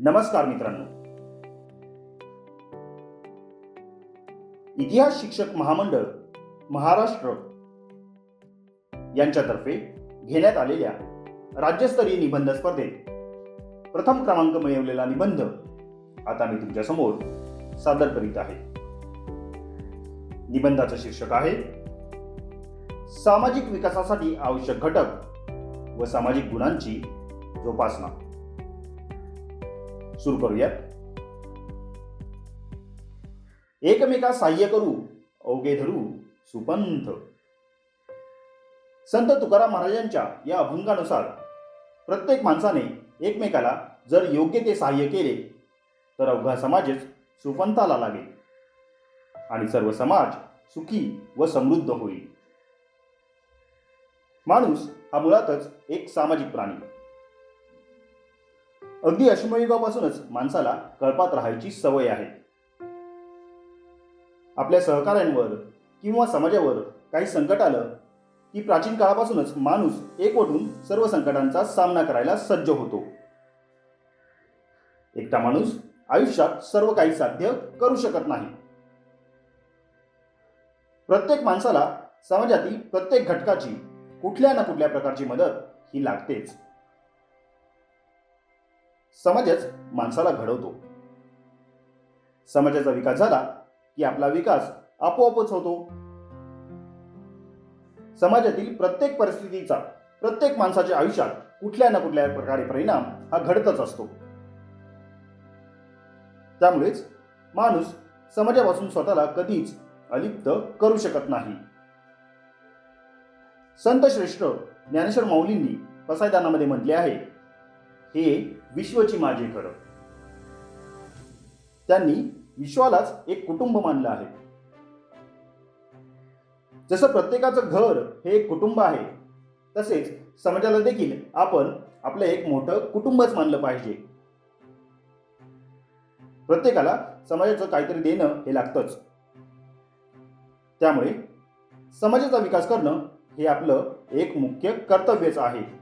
नमस्कार मित्रांनो. इतिहास शिक्षक महामंडळ महाराष्ट्र यांच्यातर्फे घेण्यात आलेल्या राज्यस्तरीय निबंध स्पर्धेत प्रथम क्रमांक मिळवलेला निबंध आता मी तुमच्यासमोर सादर करीत आहे. निबंधाचं शीर्षक आहे सामाजिक विकासासाठी आवश्यक घटक व सामाजिक गुणांची जोपासना. सुरू करूयात. एकमेका साह्य करू अवघे धरू सुपंथ. संत तुकाराम महाराजांच्या या अभंगानुसार प्रत्येक माणसाने एकमेकाला जर योग्य ते सहाय्य केले तर अवघा समाजच सुपंथाला लागेल आणि सर्व समाज सुखी व समृद्ध होईल. माणूस हा मुळातच एक सामाजिक प्राणी. अगदी अश्मयुगापासूनच माणसाला कळपात राहायची सवय आहे. आपल्या सहकाऱ्यांवर किंवा समाजावर काही संकट आलं की प्राचीन काळापासूनच माणूस एकवटून सर्व संकटांचा सामना करायला सज्ज होतो. एकटा माणूस आयुष्यात सर्व काही साध्य करू शकत नाही. प्रत्येक माणसाला समाजातील प्रत्येक घटकाची कुठल्या ना कुठल्या प्रकारची मदत ही लागतेच. समाजच माणसाला घडवतो. समाजाचा विकास झाला की आपला विकास आपोआपच होतो. समाजातील प्रत्येक परिस्थितीचा प्रत्येक माणसाच्या आयुष्यात कुठल्या ना कुठल्या प्रकारे परिणाम हा घडतच असतो. त्यामुळेच माणूस समाजापासून स्वतःला कधीच अलिप्त करू शकत नाही. संत श्रेष्ठ ज्ञानेश्वर माऊलींनी पसायदानामध्ये म्हटले आहे हे विश्वची माझे खरं त्यांनी विश्वालाच एक कुटुंब मानलं आहे. जसं प्रत्येकाचं घर हे एक कुटुंब आहे तसेच समाजाला देखील आपण आपलं एक मोठं कुटुंबच मानलं पाहिजे. प्रत्येकाला समाजाचं काहीतरी देणं हे लागतंच. त्यामुळे समाजाचा विकास करणं हे आपलं एक मुख्य कर्तव्यच आहे.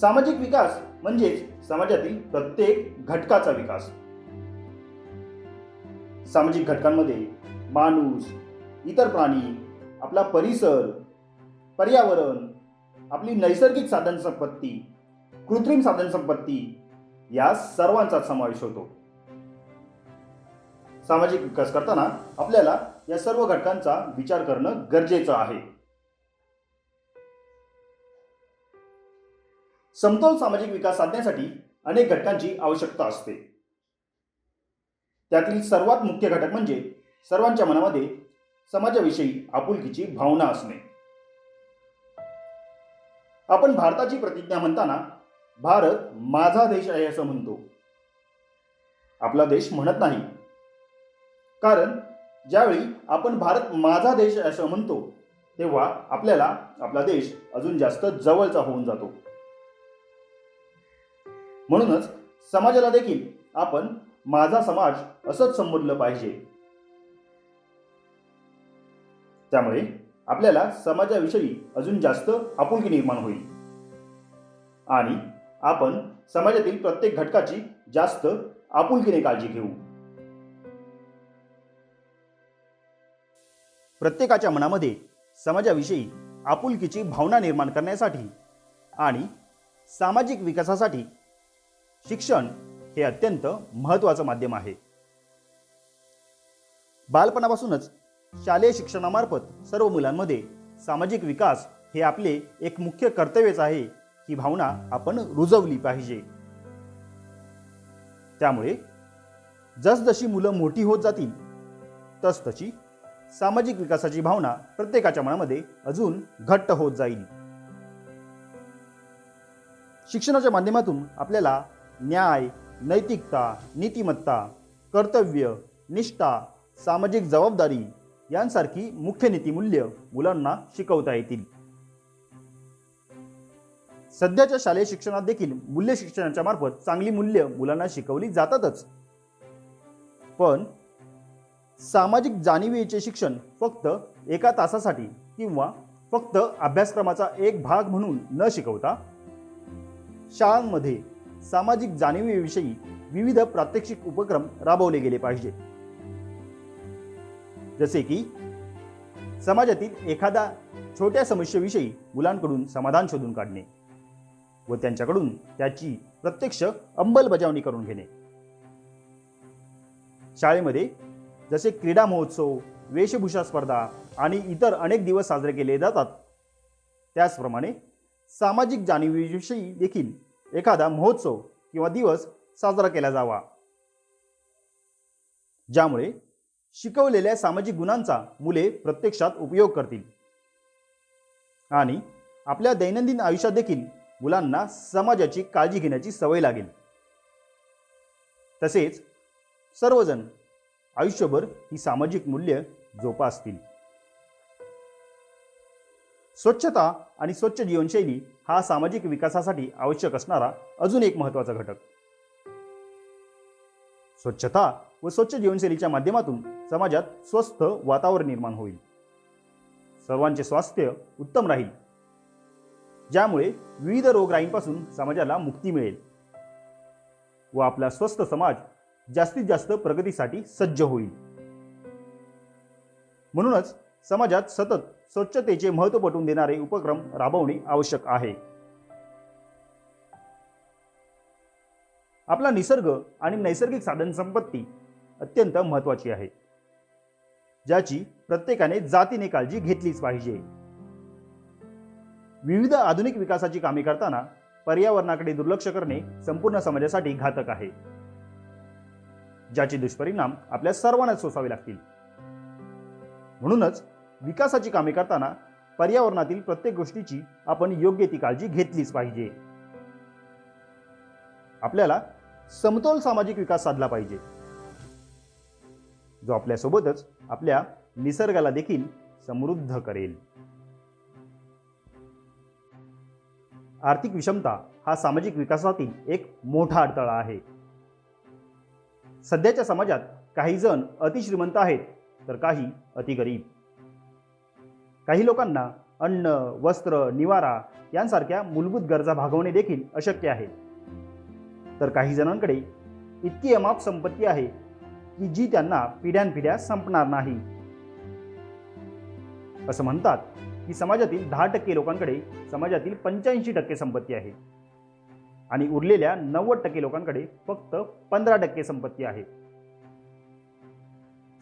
सामाजिक विकास म्हणजेच समाजातील प्रत्येक घटकाचा विकास. सामाजिक घटकांमध्ये माणूस इतर प्राणी आपला परिसर पर्यावरण आपली नैसर्गिक साधनसंपत्ती कृत्रिम साधनसंपत्ती या सर्वांचा समावेश होतो. सामाजिक विकास करताना आपल्याला या सर्व घटकांचा विचार करणं गरजेचं आहे. समतोल सामाजिक विकास साधण्यासाठी अनेक घटकांची आवश्यकता असते. त्यातील सर्वात मुख्य घटक म्हणजे सर्वांच्या मनामध्ये समाजाविषयी आपुलकीची भावना असणे. आपण भारताची प्रतिज्ञा म्हणताना भारत माझा देश आहे असं म्हणतो. आपला देश म्हणत नाही. कारण ज्यावेळी आपण भारत माझा देश असं म्हणतो तेव्हा आपल्याला आपला देश अजून जास्त जवळचा होऊन जातो. म्हणूनच समाजाला देखील आपण माझा समाज असंच संबोधलं पाहिजे. त्यामुळे आपल्याला समाजाविषयी अजून जास्त आपुलकी निर्माण होईल. आणि आपण समाजातील प्रत्येक घटकाची जास्त आपुलकीने काळजी घेऊ. प्रत्येकाच्या मनामध्ये समाजाविषयी आपुलकीची भावना निर्माण करण्यासाठी आणि सामाजिक विकासासाठी शिक्षण हे अत्यंत महत्त्वाचं माध्यम आहे. बालपणापासूनच शालेय शिक्षणामार्फत सर्व मुलांमध्ये सामाजिक विकास हे आपले एक मुख्य कर्तव्यच आहे ही भावना आपण रुजवली पाहिजे. त्यामुळे जसजशी मुलं मोठी होत जातील तसतशी सामाजिक विकासाची भावना प्रत्येकाच्या मनामध्ये अजून घट्ट होत जाईल. शिक्षणाच्या माध्यमातून आपल्याला न्याय नैतिकता नीतिमत्ता कर्तव्य निष्ठा सामाजिक जबाबदारी यांसारखी मुख्य नीतिमूल्य मुलांना शिकवता येतील. सध्याच्या शालेय शिक्षणात देखील मूल्य शिक्षणाच्या मार्फत चांगली मूल्य मुलांना शिकवली जातातच. पण सामाजिक जाणीवेचे शिक्षण फक्त एका तासासाठी किंवा फक्त अभ्यासक्रमाचा एक भाग म्हणून न शिकवता शाळांमध्ये सामाजिक जाणीवीविषयी विविध प्रात्यक्षिक उपक्रम राबवले गेले पाहिजे. जसे की समाजातील एखाद्या छोट्या समस्येविषयी मुलांकडून समाधान शोधून काढणे व त्यांच्याकडून त्याची प्रत्यक्ष अंमलबजावणी करून घेणे. शाळेमध्ये जसे क्रीडा महोत्सव वेशभूषा स्पर्धा आणि इतर अनेक दिवस साजरे केले जातात त्याचप्रमाणे सामाजिक जाणीवीविषयी देखील एखादा महोत्सव किंवा दिवस साजरा केला जावा. ज्यामुळे शिकवलेल्या सामाजिक गुणांचा मुले प्रत्यक्षात उपयोग करतील. आणि आपल्या दैनंदिन आयुष्यात देखील मुलांना समाजाची काळजी घेण्याची सवय लागेल. तसेच सर्वजण आयुष्यभर ही सामाजिक मूल्य जोपासतील. स्वच्छता आणि स्वच्छ जीवनशैली हा सामाजिक विकासासाठी आवश्यक असणारा अजून एक महत्त्वाचा घटक. स्वच्छता व स्वच्छ जीवनशैलीच्या माध्यमातून समाजात स्वस्थ वातावरण निर्माण होईल. सर्वांचे स्वास्थ्य उत्तम राहील. ज्यामुळे विविध रोगराईंपासून समाजाला मुक्ती मिळेल. व आपला स्वस्थ समाज जास्तीत जास्त प्रगतीसाठी सज्ज होईल. म्हणूनच समाजात सतत स्वच्छतेचे महत्त्व पटवून देणारे उपक्रम राबवणे आवश्यक आहे. आपला निसर्ग आणि नैसर्गिक साधन संपत्ती अत्यंत महत्त्वाची आहे. ज्याची प्रत्येकाने जातीने काळजी घेतलीच पाहिजे. विविध आधुनिक विकासाची कामे करताना पर्यावरणाकडे दुर्लक्ष करणे संपूर्ण समाजासाठी घातक आहे. ज्याचे दुष्परिणाम आपल्या सर्वांनाच सोसावे लागतील. म्हणूनच विकासाची कामे करताना पर्यावरणातील प्रत्येक गोष्टीची आपण योग्य ती काळजी घेतलीच पाहिजे. आपल्याला समतोल सामाजिक विकास साधला पाहिजे. जो आपल्यासोबतच आपल्या निसर्गाला देखील समृद्ध करेल. आर्थिक विषमता हा सामाजिक विकासातील एक मोठा अडथळा आहे. सध्याच्या समाजात काही जण अतिश्रीमंत आहेत तर काही अतिगरीब. काही लोकांना अन्न वस्त्र निवारा यांसारख्या मूलभूत गरजा भागवणे देखील अशक्य आहे. तर काही जणांकडे इतकी अमाप संपत्ती आहे की जी त्यांना पिढ्यानपिढ्या संपणार नाही. असं म्हणतात की समाजातील दहा टक्के लोकांकडे समाजातील पंच्याऐंशी टक्के संपत्ती आहे आणि उरलेल्या नव्वद टक्के लोकांकडे फक्त पंधरा टक्के संपत्ती आहे.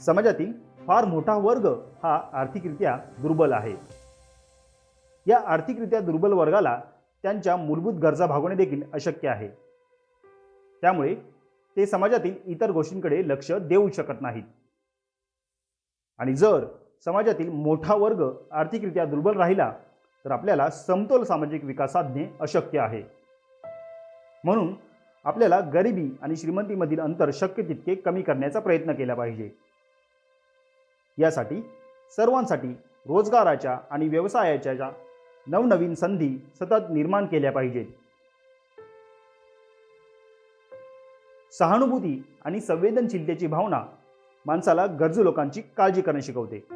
समाजातील फार मोठा वर्ग हा आर्थिकरित्या दुर्बल आहे. या आर्थिकरित्या दुर्बल वर्गाला त्यांच्या मूलभूत गरजा भागवणे देखील अशक्य आहे. त्यामुळे ते समाजातील इतर गोष्टींकडे लक्ष देऊ शकत नाहीत. आणि जर समाजातील मोठा वर्ग आर्थिकरित्या दुर्बल राहिला तर आपल्याला समतोल सामाजिक विकास साधणे अशक्य आहे. म्हणून आपल्याला गरिबी आणि श्रीमंतीमधील अंतर शक्य तितके कमी करण्याचा प्रयत्न केला पाहिजे. यासाठी सर्वांसाठी रोजगाराच्या आणि व्यवसायाच्या नवनवीन संधी सतत निर्माण केल्या पाहिजेत. सहानुभूती आणि संवेदनशीलतेची भावना माणसाला गरजू लोकांची काळजी करणे शिकवते.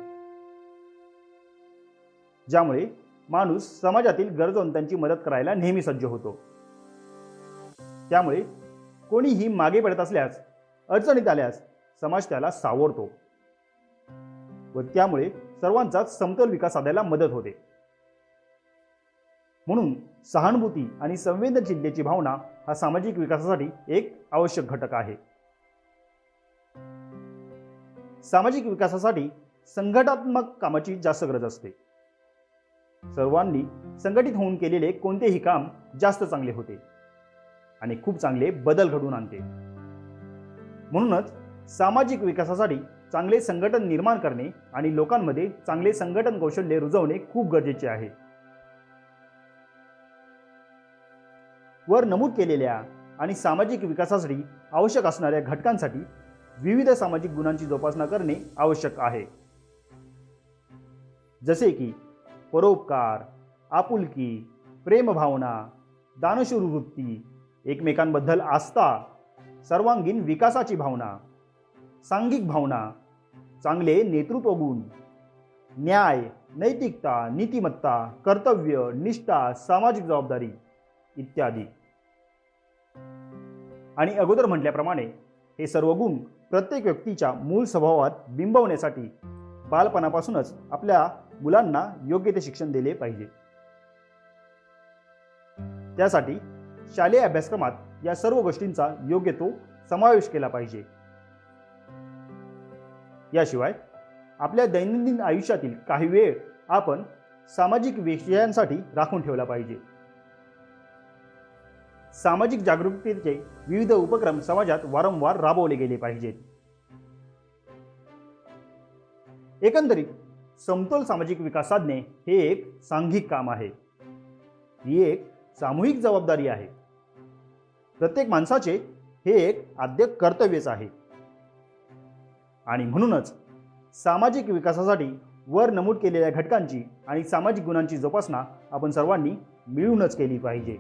ज्यामुळे माणूस समाजातील गरजवंतांची मदत करायला नेहमी सज्ज होतो. त्यामुळे कोणीही मागे पडत असल्यास अडचणीत आल्यास समाज त्याला सावरतो. व त्यामुळे सर्वांचाच समतोल विकास साधायला मदत होते. म्हणून सहानुभूती आणि संवेदनशीलतेची भावना हा सामाजिक विकासासाठी एक आवश्यक घटक आहे. सामाजिक विकासासाठी संघटनात्मक कामाची जास्त गरज असते. सर्वांनी संघटित होऊन केलेले कोणतेही काम जास्त चांगले होते आणि खूप चांगले बदल घडवून आणते. म्हणूनच सामाजिक विकासासाठी चांगले संघटन निर्माण करणे आणि लोकांमध्ये चांगले संघटन कौशल्य रुजवणे खूप गरजेचे आहे. वर नमूद केलेल्या आणि सामाजिक विकासासाठी आवश्यक असणाऱ्या घटकांसाठी विविध सामाजिक गुणांची जोपासना करणे आवश्यक आहे. जसे की परोपकार आपुलकी प्रेमभावना दानशूर वृत्ती एकमेकांबद्दल आस्था सर्वांगीण विकासाची भावना सांघिक भावना चांगले नेतृत्व गुण न्याय नैतिकता नीतिमत्ता कर्तव्य निष्ठा सामाजिक जबाबदारी इत्यादी. आणि अगोदर म्हटल्याप्रमाणे हे सर्व गुण प्रत्येक व्यक्तीच्या मूळ स्वभावात बिंबवण्यासाठी बालपणापासूनच आपल्या मुलांना योग्य ते शिक्षण दिले पाहिजे. त्यासाठी शालेय अभ्यासक्रमात या सर्व गोष्टींचा योग्य तो समावेश केला पाहिजे. याशिवाय आपल्या दैनंदिन आयुष्यातील काही वेळ आपण सामाजिक विषयांसाठी राखून ठेवला पाहिजे. सामाजिक जागरूकतेचे विविध उपक्रम समाजात वारंवार राबवले गेले पाहिजेत. एकंदरीत समतोल सामाजिक विकास साधणे हे एक सांघिक काम आहे. ही एक सामूहिक जबाबदारी आहे. प्रत्येक माणसाचे हे एक आद्य कर्तव्यच आहे. आणि म्हणूनच सामाजिक विकासासाठी वर नमूद केलेल्या घटकांची आणि सामाजिक गुणांची जोपासना आपण सर्वांनी मिळूनच केली पाहिजे.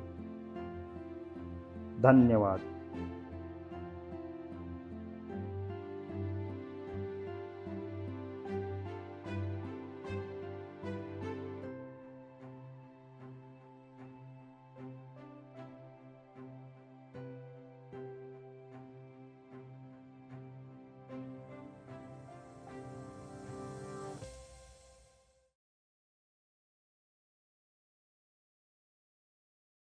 धन्यवाद.